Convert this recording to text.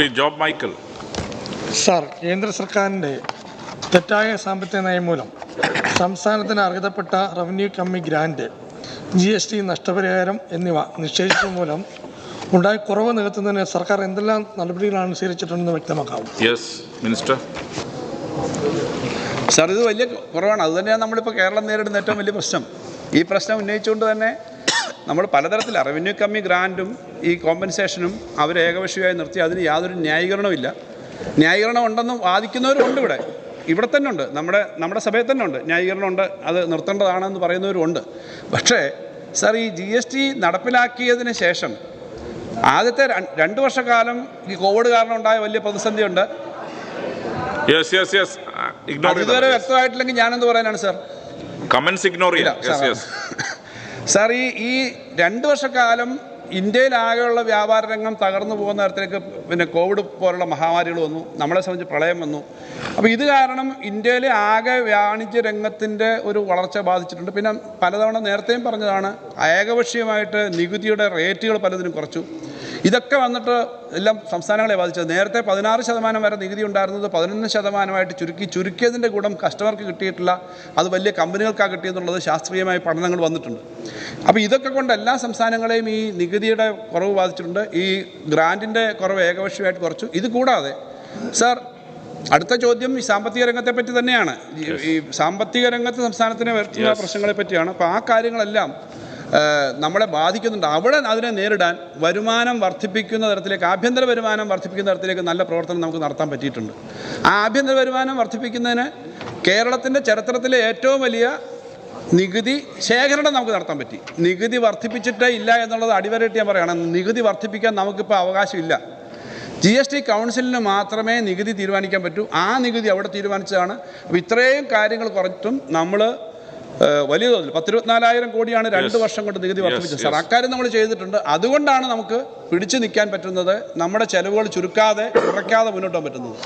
Shri job Michael. Sir കേന്ദ്ര സർക്കാരിന്റെ തെറ്റായ സാമ്പത്തിക നയം മൂലം സംസ്ഥാനത്തിന് അർഹതപ്പെട്ട റവന്യൂ കമ്മി ഗ്രാൻഡ് ജി എസ് ടി നഷ്ടപരിഹാരം എന്നിവ നിശ്ചയിച്ചത് മൂലം ഉണ്ടായ കുറവ് നികത്തുന്നതിന് സർക്കാർ എന്തെല്ലാം നടപടികളാണ് സ്വീകരിച്ചിട്ടുണ്ടെന്ന് വ്യക്തമാക്കാവും യെസ് മിനിസ്റ്റർ സാർ ഇത് വലിയ കുറവാണ്. അതുതന്നെയാണ് നമ്മളിപ്പോൾ കേരളം നേരിടുന്ന ഏറ്റവും വലിയ പ്രശ്നം. ഈ പ്രശ്നം ഉന്നയിച്ചുകൊണ്ട് തന്നെ നമ്മൾ പലതരത്തിൽ റവന്യൂ കമ്മി ഗ്രാന്റും ഈ കോമ്പൻസേഷനും അവർ ഏകപക്ഷീയമായി നിർത്തി. അതിന് യാതൊരു ന്യായീകരണമില്ല ന്യായീകരണം ഉണ്ടെന്ന് വാദിക്കുന്നവരുണ്ട് ഇവിടെ. ഇവിടെ തന്നെ ഉണ്ട്. നമ്മുടെ നമ്മുടെ സഭയിൽ തന്നെ ഉണ്ട്. ന്യായീകരണം ഉണ്ട്. അത് നിർത്തേണ്ടതാണെന്ന് പറയുന്നവരുണ്ട് പക്ഷേ സാർ ഈ ജി എസ് ടി നടപ്പിലാക്കിയതിന് ശേഷം ആദ്യത്തെ രണ്ട് വർഷക്കാലം ഈ കോവിഡ് കാരണം ഉണ്ടായ വലിയ പ്രതിസന്ധിയുണ്ട്. ഇതുവരെ വ്യക്തമായിട്ടില്ലെങ്കിൽ ഞാനെന്ത് പറയാനാണ് സാർ? കമന്റ്സ് ഇഗ്നോർ ചെയ്യാം. സാർ. ഈ ഈ രണ്ട് വർഷക്കാലം ഇന്ത്യയിലാകെയുള്ള വ്യാപാര രംഗം തകർന്നു പോകുന്ന തരത്തിലേക്ക് പിന്നെ കോവിഡ് പോലുള്ള മഹാമാരികൾ വന്നു. നമ്മളെ സംബന്ധിച്ച് പ്രളയം വന്നു. അപ്പോൾ ഇത് കാരണം ഇന്ത്യയിലെ ആകെ വാണിജ്യ രംഗത്തിന്റെ ഒരു വളർച്ച ബാധിച്ചിട്ടുണ്ട്. പിന്നെ പലതവണ നേരത്തെയും പറഞ്ഞതാണ് ഏകപക്ഷീയമായിട്ട് നികുതിയുടെ റേറ്റുകൾ പലതിനും കുറച്ചു. ഇതൊക്കെ വന്നിട്ട് എല്ലാം സംസ്ഥാനങ്ങളെ ബാധിച്ചത്. നേരത്തെ പതിനാറ് ശതമാനം വരെ നികുതി ഉണ്ടായിരുന്നത് പതിനൊന്ന് ശതമാനമായിട്ട് ചുരുക്കി ചുരുക്കിയതിന്റെ ഗുണം കസ്റ്റമർക്ക് കിട്ടിയിട്ടില്ല. അത് വലിയ കമ്പനികൾക്കാണ് കിട്ടിയെന്നുള്ളത് ശാസ്ത്രീയമായ പഠനങ്ങൾ വന്നിട്ടുണ്ട്. അപ്പോൾ ഇതൊക്കെ കൊണ്ട് എല്ലാ സംസ്ഥാനങ്ങളെയും ഈ നികുതിയുടെ കുറവ് ബാധിച്ചിട്ടുണ്ട്. ഈ ഗ്രാന്റിന്റെ കുറവ് ഏകപക്ഷീയമായിട്ട് കുറച്ചു. ഇത് കൂടാതെ സാർ അടുത്ത ചോദ്യം ഈ സാമ്പത്തിക രംഗത്തെ പറ്റി തന്നെയാണ്. ഈ- സാമ്പത്തിക രംഗത്ത് സംസ്ഥാനത്തിന് വരുത്തുന്ന. പ്രശ്നങ്ങളെ പറ്റിയാണ്. അപ്പോൾ ആ കാര്യങ്ങളെല്ലാം നമ്മളെ ബാധിക്കുന്നുണ്ട്. അവിടെ അതിനെ നേരിടാൻ വരുമാനം വർദ്ധിപ്പിക്കുന്ന തരത്തിലേക്ക് ആഭ്യന്തര വരുമാനം വർദ്ധിപ്പിക്കുന്ന തരത്തിലേക്ക് നല്ല പ്രവർത്തനം നമുക്ക് നടത്താൻ പറ്റിയിട്ടുണ്ട്. ആ ആഭ്യന്തര വരുമാനം വർദ്ധിപ്പിക്കുന്നതിന് കേരളത്തിന്റെ ചരിത്രത്തിലെ ഏറ്റവും വലിയ നികുതി ശേഖരണം നമുക്ക് നടത്താൻ പറ്റി. നികുതി വർദ്ധിപ്പിച്ചിട്ടേ ഇല്ല എന്നുള്ളത് അടിവരയിട്ട് ഞാൻ പറയുകയാണ്. നികുതി വർദ്ധിപ്പിക്കാൻ നമുക്കിപ്പോൾ അവകാശമില്ല. ജി എസ് ടി കൗൺസിലിന് മാത്രമേ നികുതി തീരുമാനിക്കാൻ പറ്റൂ. ആ നികുതി അവിടെ തീരുമാനിച്ചതാണ്. അപ്പോൾ ഇത്രയും കാര്യങ്ങൾ കുറച്ചും നമ്മൾ വലിയ തോതിൽ പത്തിരുപത്തിനാലായിരം കോടിയാണ് രണ്ട് വർഷം കൊണ്ട് നികുതി വർദ്ധിപ്പിച്ചത്. സാർ. അക്കാര്യം നമ്മൾ ചെയ്തിട്ടുണ്ട്. അതുകൊണ്ടാണ് നമുക്ക് പിടിച്ചു നിൽക്കാൻ പറ്റുന്നത് നമ്മുടെ ചെലവുകൾ ചുരുക്കാതെ കുറയ്ക്കാതെ മുന്നോട്ട് പോകാൻ പറ്റുന്നത്.